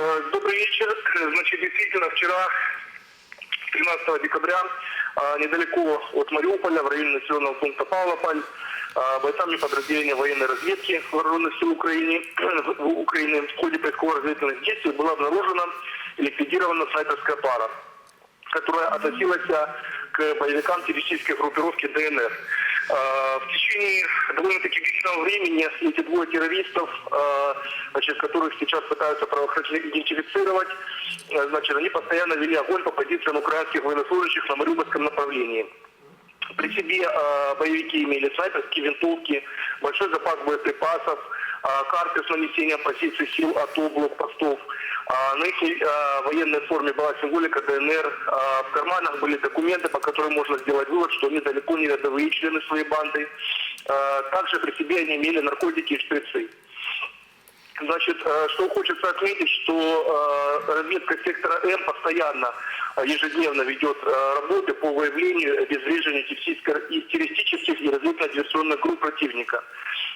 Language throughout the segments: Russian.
Э, Добрый вечер. Значит, действительно, вчера, 13 декабря, э, недалеко от Мариуполя, в районе населенного пункта Павлополь, э, бойцами подразделения военной разведки вооруженных сил Украины, Украины в ходе поисково-разведывательных действий была обнаружена и ликвидирована снайперская пара которая относилась к боевикам террористической группировки ДНР. Э, В течение довольно-таки длительного времени эти двое террористов, э, значит, которых сейчас пытаются правоохранители идентифицировать, э, значит, они постоянно вели огонь по позициям украинских военнослужащих на Мариупольском направлении. При себе боевики имели снайперские винтовки, большой запас боеприпасов, карты с нанесением позиций сил АТО, блокпостов. А на их э, военной форме была символика ДНР. А в карманах были документы, по которым можно сделать вывод, что они далеко не рядовые члены своей банды. Также при себе они имели наркотики и шприцы. Значит, э, что хочется отметить, что э, разведка сектора М постоянно, э, ежедневно ведет работы по выявлению обезвреживанию террористических и разведывательно-диверсионных групп противника.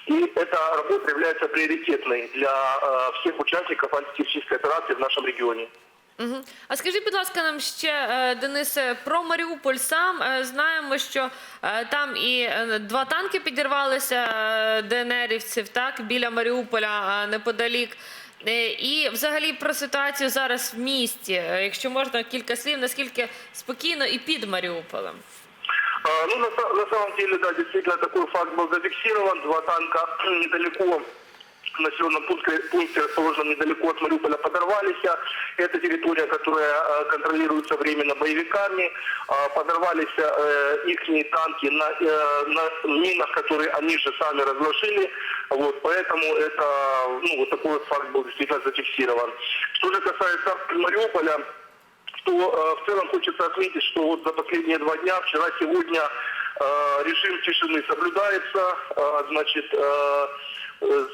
И эта работа является приоритетной для э, всех участников антитеррористической операции в нашем регионе. Мгм. А скажіть, будь ласка, нам ще, е, Денисе, про Маріуполь сам Е, знаємо, що е, там і два танки підірвалися ДНРівців, так, біля Маріуполя, неподалік. І взагалі про ситуацію зараз в місті, якщо можна кілька слів, наскільки спокійно і під Маріуполем. А, Ну, на, на самом деле, да, действительно, такой факт был зафиксирован. Два танка недалеко в населенном пункте, пункте, расположенном недалеко от Мариуполя, подорвались. Это территория, которая э, контролируется временно боевиками. А, Подорвались их танки на, э, на минах, которые они же сами разложили. Вот, поэтому это, ну, вот такой вот факт был действительно зафиксирован. Что же касается Мариуполя, что э, в целом хочется отметить, что вот за последние два дня, вчера, сегодня, э, режим тишины соблюдается, э, значит, э,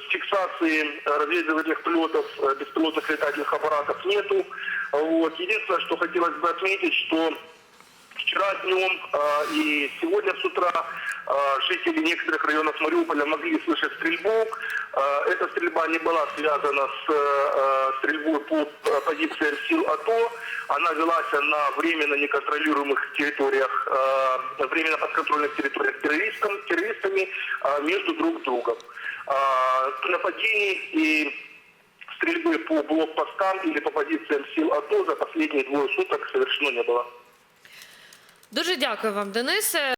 фиксации разведывательных полетов, беспилотных летательных аппаратов нету. Вот. Единственное, что хотелось бы отметить, что Вчера днем э, и сегодня с утра э, жители некоторых районов Мариуполя могли слышать стрельбу. Э, эта стрельба не была связана с стрельбой по позициям сил АТО. Она велась на временно неконтролируемых территориях, временно подконтрольных территориях террористам, террористами между друг другом. Нападений и стрельбы по блокпостам или по позициям сил АТО за последние двое суток совершено не было. Дуже дякую вам, Денисе.